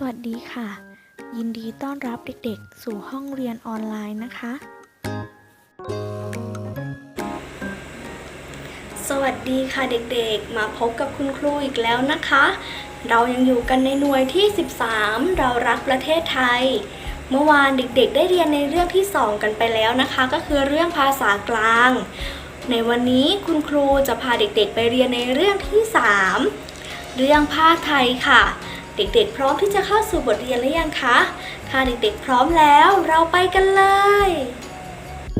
สวัสดีค่ะ ยินดีต้อนรับเด็กๆ สู่ห้องเรียนออนไลน์นะคะ สวัสดีค่ะเด็กๆ มาพบกับคุณครูอีกแล้วนะคะ เรายังอยู่กันในหน่วยที่ 13 เรารักประเทศไทย เมื่อวานเด็กๆ ได้เรียนในเรื่องที่ 2 กันไปแล้วนะคะ ก็คือเรื่องภาษากลาง ในวันนี้คุณครูจะพาเด็กๆ ไปเรียนในเรื่องที่ 3 เรื่องผ้าไทยค่ะ เด็กๆ พร้อมที่จะเข้าสู่บทเรียนหรือยังคะถ้าเด็กๆ พร้อมแล้ว เราไปกันเลย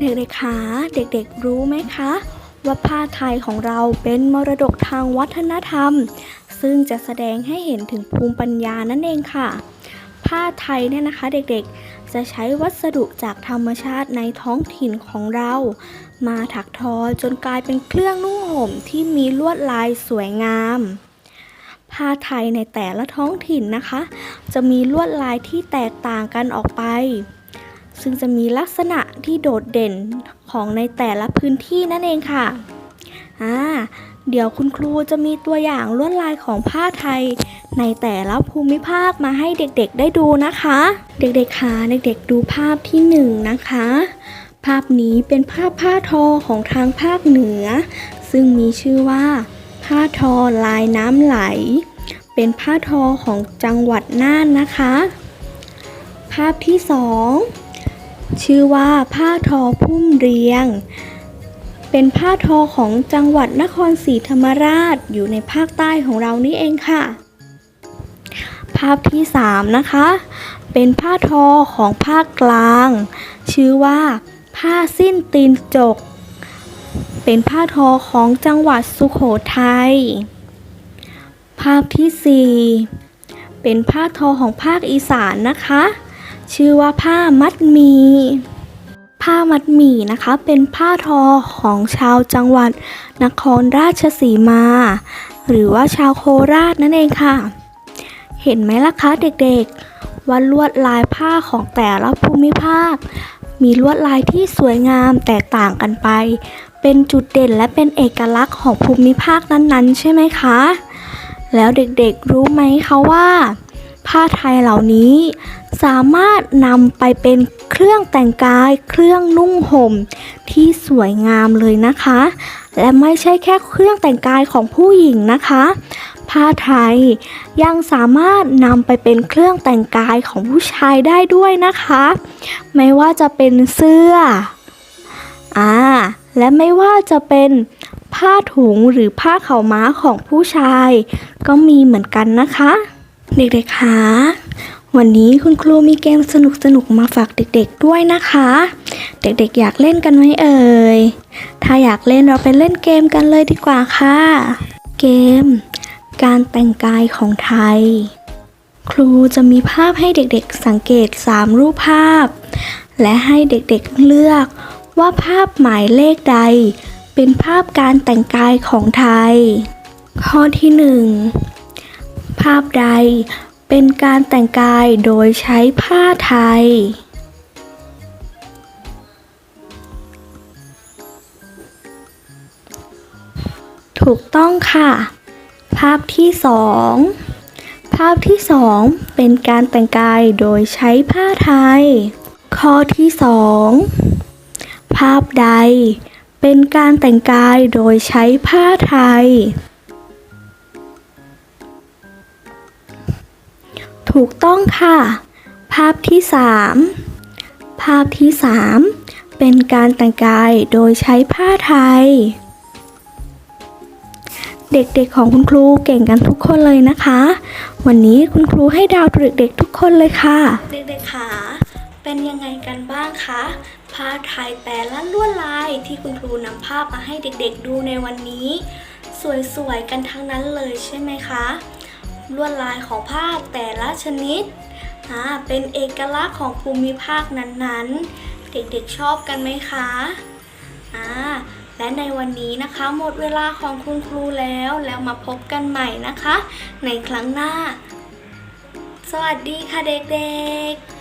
เด็กๆคะเด็กๆ รู้ไหมคะ ว่าผ้าไทยของเราเป็นมรดกทางวัฒนธรรม ซึ่งจะแสดงให้เห็นถึงภูมิปัญญานั่นเองค่ะ ผ้าไทยเนี่ยนะคะเด็กๆ จะใช้วัสดุจากธรรมชาติในท้องถิ่นของเรา มาถักทอจนกลายเป็นเครื่องนุ่งห่มที่มีลวดลายสวยงาม ผ้าไทยในแต่ละท้องถิ่นนะคะ จะมีลวดลายที่แตกต่างกันออกไป ซึ่งจะมีลักษณะที่โดดเด่นของในแต่ละพื้นที่นั่นเองค่ะอ่าเดี๋ยวคุณครูจะมีตัวอย่างลวดลายของผ้าไทย ในแต่ละภูมิภาคมาให้เด็กๆได้ดูนะคะ เด็กๆคะเด็กๆดูภาพที่หนึ่งนะคะ ภาพนี้เป็นภาพผ้าทอของทางภาคเหนือ ซึ่งมีชื่อว่า ผ้าทอลายน้ำไหล เป็นผ้าทอของจังหวัดน่านนะคะ ภาพที่สองชื่อว่าผ้าทอพุ่มเรียง เป็นผ้าทอของจังหวัดนครศรีธรรมราชอยู่ในภาคใต้ของเรานี่เองค่ะ ภาพที่3นะคะ เป็นผ้าทอของภาคกลาง ชื่อว่าผ้าสิ้นตีนจก เป็นผ้าทอของจังหวัดสุโขทัย ภาพที่ 4 เป็นผ้าทอของภาคอีสานนะคะ ชื่อว่าผ้ามัดมี ผ้ามัดหมี่นะคะ เป็นผ้าทอของชาวจังหวัดนครราชสีมา หรือว่าชาวโคราชนั่นเองค่ะ เห็นไหมล่ะคะเด็กๆว่าลวดลายผ้าของแต่ละภูมิภาค มีลวดลายที่สวยงามแตกต่างกันไป เป็นจุดเด่นและเป็นเอกลักษณ์ของภูมิภาคนั้นๆ ใช่ไหมคะ แล้วเด็กๆรู้ไหมคะว่า ผ้าไทยเหล่านี้ สามารถนำไปเป็นเครื่องแต่งกายเครื่องนุ่งห่ม ที่สวยงามเลยนะคะ และไม่ใช่แค่เครื่องแต่งกายของผู้หญิงนะคะ ผ้าไทยยังสามารถนำไปเป็นเครื่องแต่งกายของผู้ชายได้ด้วยนะคะ ไม่ว่าจะเป็นเสื้ออ่าและไม่ว่าจะเป็น ผ้าถุงหรือผ้าเข่าม้าของผู้ชาย ก็มีเหมือนกันนะคะ เด็กๆคะวันนี้คุณครูมีเกมสนุกๆมาฝากเด็กๆด้วยนะคะ เด็กๆอยากเล่นกันไหมเอ่ย ถ้าอยากเล่นเราไปเล่นเกมกันเลยดีกว่าค่ะ เกม การแต่งกายของไทย ครูจะมีภาพให้เด็กๆสังเกต 3 รูปภาพ และให้เด็กๆเลือกว่าภาพหมายเลขใด เป็นภาพการแต่งกายของไทย ข้อที่ 1 ภาพใดเป็นการแต่งกายโดยใช้ผ้าไทย ถูกต้องค่ะ ภาพที่สองภาพที่สองเป็นการแต่งกายโดยใช้ผ้าไทย ข้อที่สองภาพใด เป็นการแต่งกายโดยใช้ผ้าไทย ถูกต้องค่ะ ภาพที่ 3 ภาพที่ 3 เป็นการแต่งกายโดยใช้ผ้าไทย เด็กๆของคุณครูเก่งกันทุกคนเลยนะคะ วันนี้คุณครูให้ดาวเด็กๆทุกคนเลยค่ะ เด็กๆค่ะ เป็นยังไงกันบ้างคะ ผ้าไทยแต่ละลวดลายที่คุณครูนำภาพมาให้เด็กๆดูในวันนี้ สวยๆกันทั้งนั้นเลยใช่ไหมคะ ลวดลายของผ้าแต่ละชนิดอ่าเป็นเอกลักษณ์ของภูมิภาคนั้นๆ เด็กๆชอบกันไหมคะอ่าและในวันนี้นะคะหมดเวลาของคุณครูแล้วแล้วมาพบกันใหม่นะคะ ในครั้งหน้า สวัสดีค่ะเด็กๆ